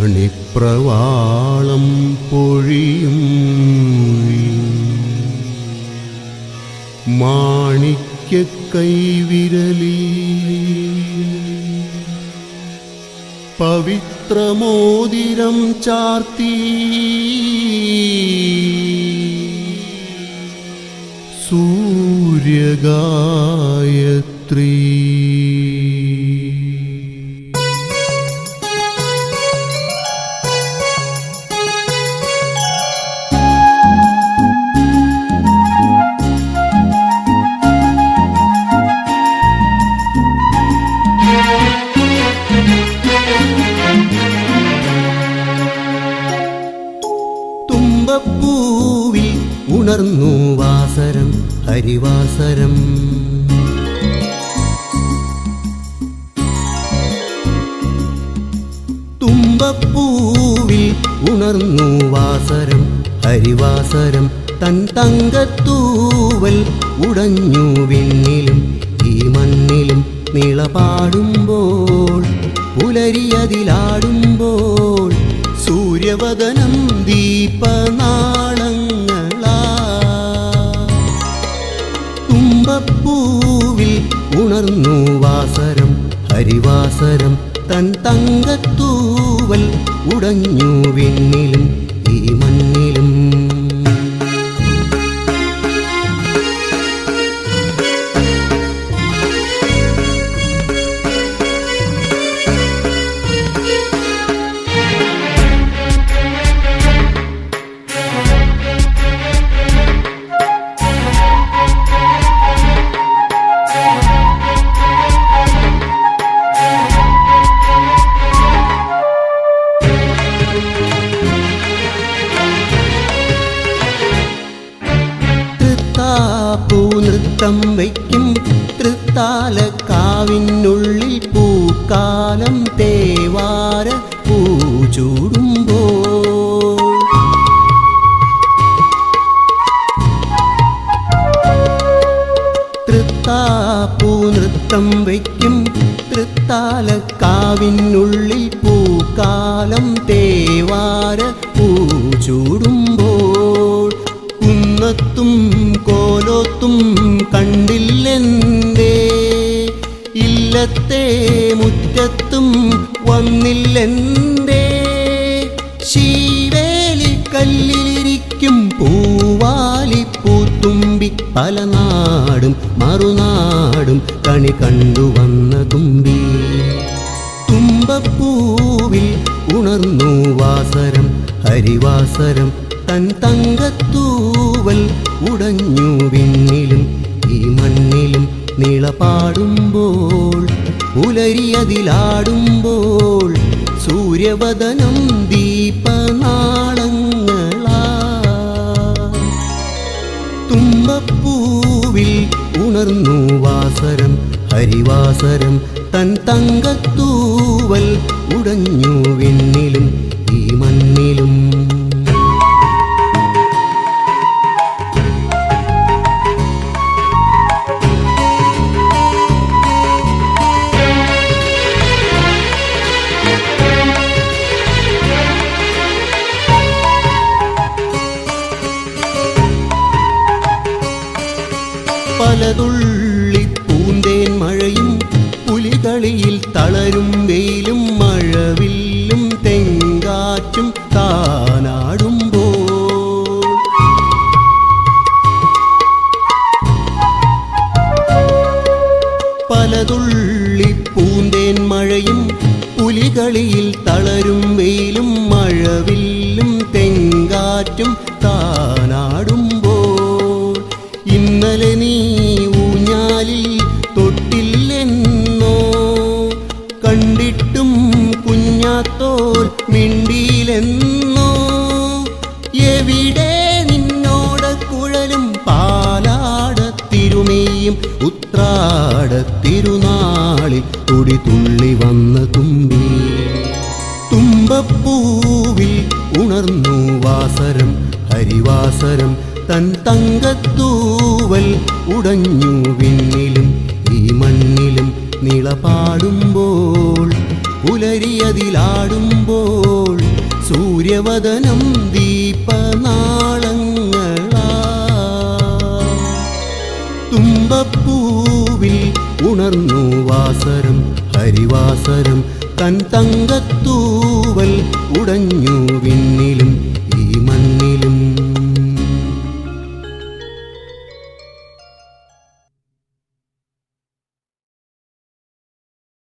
മണിപ്രവാളം പൊഴിയും. മാണിക്യ കൈവിരലി. പവിത്രമോതിരം ചാർത്തി. സൂര്യഗായത്രീ. തുമ്പപ്പൂവിൽ ഉണർന്നു വാസരം ഹരിവാസരം. തുമ്പപ്പൂവിൽ ഉണർന്നു വാസരം ഹരിവാസരം. തൻ തങ്കത്തൂവൽ ഉടഞ്ഞു വിണ്ണിലും ഈ മണ്ണിലും നിളപാടുമ്പോൾ പുലരിയതിലാടുമ്പോൾ സൂര്യവദനം ദീപനാളങ്ങളാ ഹരിവാസരം തൻ തങ്കത്തൂവൽ ഉടഞ്ഞു വിണ്ണിലും ഈ മണ്ണിലും നൃത്തം വയ്ക്കും. തൃത്താലക്കാവിനുള്ളിൽ പൂക്കാലം തേവാര പൂചൂടുമ്പോൾ തൃത്താപ്പൂ നൃത്തം വയ്ക്കും. തൃത്താലക്കാവിനുള്ളിൽ പൂക്കാലം തേവാര പൂചൂടുമ്പോൾ കുന്നത്തും കോലോത്തും കണ്ടില്ലെന്തേ? ഇല്ലത്തെ മുറ്റത്തും വന്നില്ലെന്തേ? ശീവേലി കല്ലിലിരിക്കും പൂവാലി പൂത്തുമ്പി പല നാടും മറുനാടും കണി കണ്ടുവന്ന തുമ്പി. തുമ്പപ്പൂവിൽ ഉണർന്നു വാസരം ഹരിവാസരം തൻ തങ്കത്തൂവൽ ഉടഞ്ഞു വിണ്ണിലും ഈ മണ്ണിലും നിളപാടുമ്പോൾ പുലരിയതിലാടുമ്പോൾ സൂര്യവദനം ദീപനാളങ്ങളാ. ഉണർന്നു വാസരം ഹരിവാസരം തൻ തങ്കത്തൂവൽ ഉടഞ്ഞു വിണ്ണിലും പലതുള്ളി പൂന്തേൻ മഴയും പുലികളിയിൽ തളരും വെയിലും മഴവില്ലും തെങ്കാറ്റും താനാടുമ്പോൾ പലതുള്ളി പൂന്തേൻ മഴയും പുലികളിയിൽ തളരും വെയിലും മഴവില്ലും തെങ്കാറ്റും തുടി തുള്ളി വന്ന തുമ്പി. തുമ്പപ്പൂവിൽ ഉണർന്നു വാസരം ഹരിവാസരം തൻ തങ്കത്തൂവൽ ഉടഞ്ഞു വിണ്ണിലും ഈ മണ്ണിലും നിളപാടുമ്പോൾ പുലരിയതിലാടുമ്പോൾ സൂര്യവദനം ദീപനാളങ്ങളാ ഉണർന്നു വാസരം ഹരിവാസരം തൻ തങ്കത്തൂവൽ ഉടഞ്ഞു വിണ്ണിലും